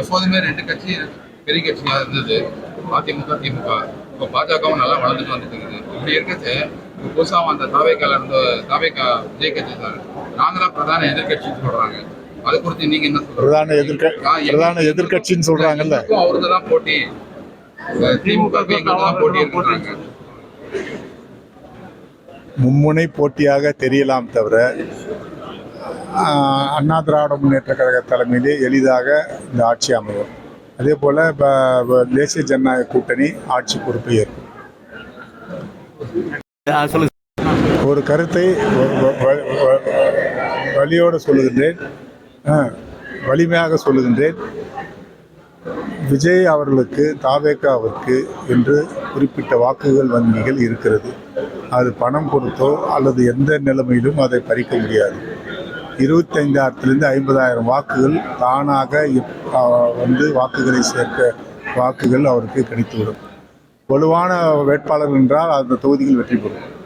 எப்போதுமே ரெண்டு கட்சி பெரிய கட்சியாக இருந்தது. அதிமுக திமுக. இப்போ பாஜகவும் நல்லா வளர்ந்துட்டு வந்துட்டு இருக்குது. இப்படி இருக்கிறது இப்போ புதுசாக வந்த தாவேக்கால இருந்த தாவேக்கா விஜய் கட்சி தான். நாங்க தான் பிரதான எதிர்கட்சின்னு சொல்றாங்க. அது குறித்து நீங்க என்ன சொல்றீங்க? பிரதான எதிர்க்க பிரதான எதிர்க்கட்சின்னு சொல்றாங்கல்ல. அவருக்கு தான் போட்டி. திமுக தான் போட்டி இருக்கிறாங்க. மும்முனை போட்டியாக தெரியலாம் தவிர அண்ணா திராவிட முன்னேற்ற கழக தலைமையிலே எளிதாக இந்த ஆட்சி அமையும். அதே போல் தேசிய ஜனநாயக கூட்டணி ஆட்சி பொறுப்பை ஏற்கும் ஒரு கருத்தை வ- வ- வ- வ- வலியோடு சொல்லுகின்றேன். வலிமையாக சொல்லுகின்றேன். விஜய் அவர்களுக்கு தாவேக்காவிற்கு என்று குறிப்பிட்ட வாக்குகள் வங்கிகள் இருக்கிறது. அது பணம் கொடுத்தோ அல்லது எந்த நிலைமையிலும் அதை பறிக்க முடியாது. இருபத்தைந்தாயிரத்திலிருந்து ஐம்பதாயிரம் வாக்குகள் தானாக வந்து வாக்குகளை சேர்க்க வாக்குகள் அவருக்கு கிடைத்துவிடும். வலுவான வேட்பாளர் என்றால் அந்த தொகுதியில் வெற்றி பெறும்.